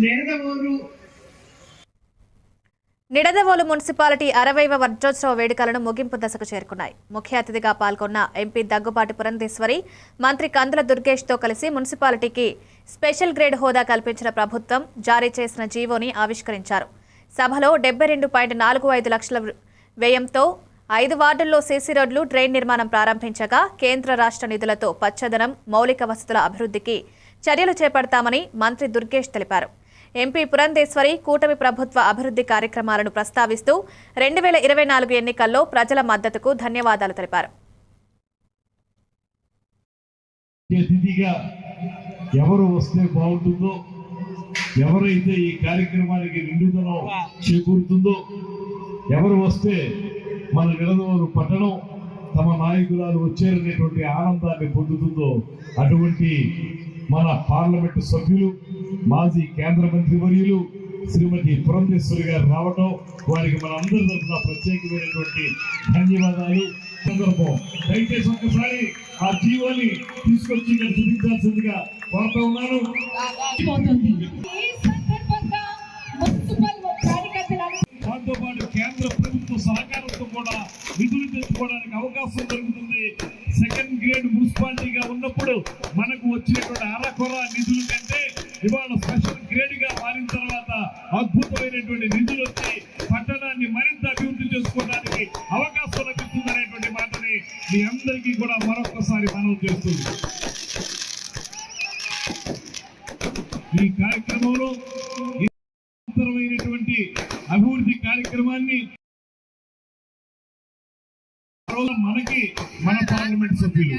Nidadavolu Nidadavolu municipality అరవైవ వర్జోత్సవ వేడుకలను ముగింపు దశకు చేరుకున్నాయి. ముఖ్య అతిథిగా పాల్గొన్న ఎంపీ దగ్గుబాటి పురంధేశ్వరి మంత్రి కందుల దుర్గేష్తో కలిసి మున్సిపాలిటీకి స్పెషల్ గ్రేడ్ హోదా కల్పించిన ప్రభుత్వం జారీ చేసిన జీవోని ఆవిష్కరించారు. సభలో డెబ్బై రెండు పాయింట్ నాలుగు ఐదు లక్షల వ్యయంతో ఐదు వార్డుల్లో సీసీ రోడ్లు డ్రైన్ నిర్మాణం ప్రారంభించగా కేంద్ర రాష్ట్ర నిధులతో పచ్చదనం మౌలిక వసతుల అభివృద్ధికి చర్యలు చేపడతామని మంత్రి దుర్గేష్ తెలిపారు. ఎంపీ పురంధేశ్వరి కూటమి ప్రభుత్వ అభివృద్ధి కార్యక్రమాలను ప్రస్తావిస్తూ రెండు వేల ఇరవై నాలుగు ఎన్నికల్లో ప్రజల మద్దతుకు ధన్యవాదాలు తెలిపారు. ఎవరు వస్తే బాగుంటుందో ఎవరైతే ఈ కార్యక్రమానికి నిండుదనం చేకూరుతుందో ఎవరు వస్తే మన నిడదవరు పట్టణం తమ నాయకురాలు వచ్చారనేటువంటి ఆనందాన్ని పొందుతుందో అటువంటి మన పార్లమెంటు సభ్యులు మాజీ కేంద్ర మంత్రి వర్యులు శ్రీమతి పురంధేశ్వరి గారు రావడం వారికి మనందరి తరఫున ప్రత్యేకమైనటువంటి ధన్యవాదాలు. సందర్భం దయచేసి ఒక్కసారి ఆ జీవోని తీసుకొచ్చి ఇక్కడ చూపించాల్సిందిగా కోరుతా ఉన్నాను. దాంతో పాటు కేంద్ర ప్రభుత్వ సహకారంతో కూడా నిధులు తెచ్చుకోవడానికి అవకాశం దొరుకుతుంది. సెకండ్ గ్రేడ్ మున్సిపాలిటీగా ఉన్నప్పుడు మనకు వచ్చినటువంటి అరకొర నిధుల కంటే ఇవాళ స్పెషల్ గ్రేడ్గా మారిన తర్వాత అద్భుతమైనటువంటి నిధులు వచ్చి పట్టణాన్ని మరింత అభివృద్ధి చేసుకోవడానికి అవకాశం లభిస్తుంది మాటని మీ అందరికీ కూడా మరొకసారి మనం చేస్తుంది ఈ కార్యక్రమంలో అవసరమైనటువంటి అభివృద్ధి కార్యక్రమాన్ని మనకి మన పార్లమెంట్ సభ్యులు